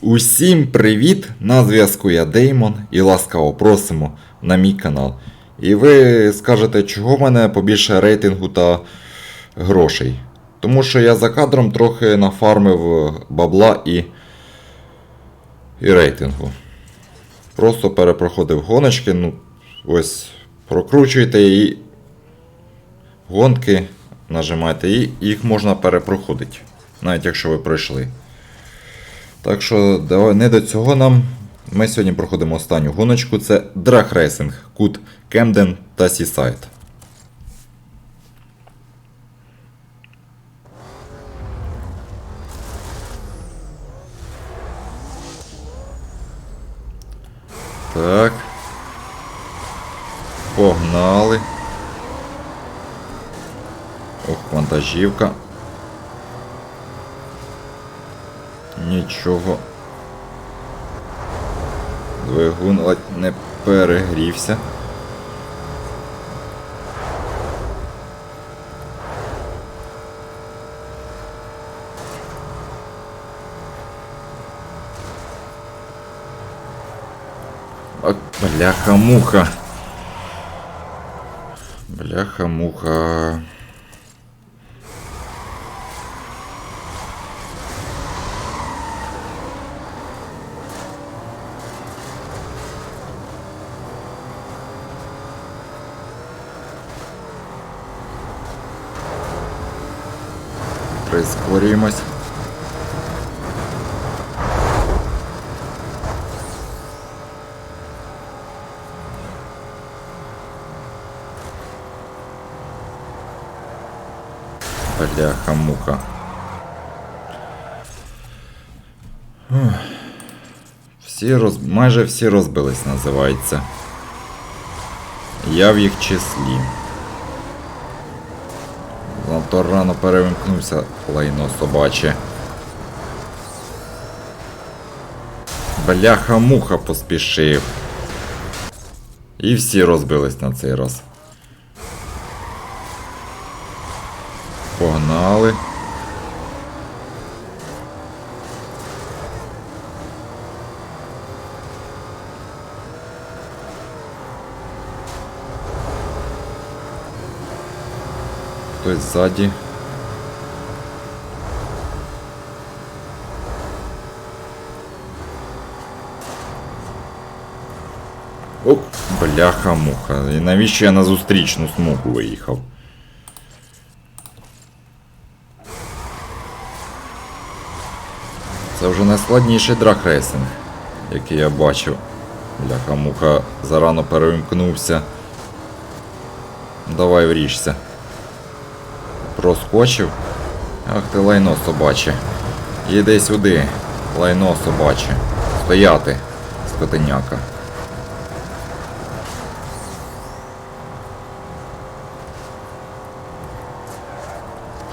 Усім привіт! На зв'язку я Деймон і ласкаво просимо на мій канал. І ви скажете, чого в мене побільше рейтингу та грошей. Тому що я за кадром трохи нафармив бабла і, і рейтингу. Просто перепроходив гоночки, ну, ось прокручуєте і гонки, нажимаєте і їх можна перепроходити. Навіть якщо ви пройшли. Так що давай не до цього нам. Ми сьогодні проходимо останню гоночку. Це Drag Racing, Кут Кемден та Сісайд. Так. Погнали. Ох, вантажівка. Нічого. Двигун ледь не перегрівся. Бляха-муха. Бляха-муха. Прискорюємось. Бляха-муха. Всі роз... Майже всі розбились, називається. Я в їх числі. Занадто рано перевимкнувся лайно собаче. Бляха-муха поспішив. І всі розбились на цей раз. Погнали. Хтось ззаді. Оп, бляха-муха. І навіщо я на зустрічну смугу виїхав? Це вже найскладніший драгрейсинг, який я бачив. Бляха-муха зарано перемкнувся. Давай вріжся. Проскочив. Ах ти лайно собаче. Їди сюди, лайно собаче. Стояти, скотиняка.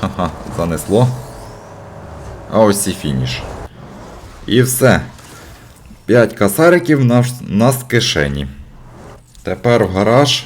Ха-ха, занесло. А ось і фініш. І все. 5 касариків нас, нас в кишені. Тепер в гараж.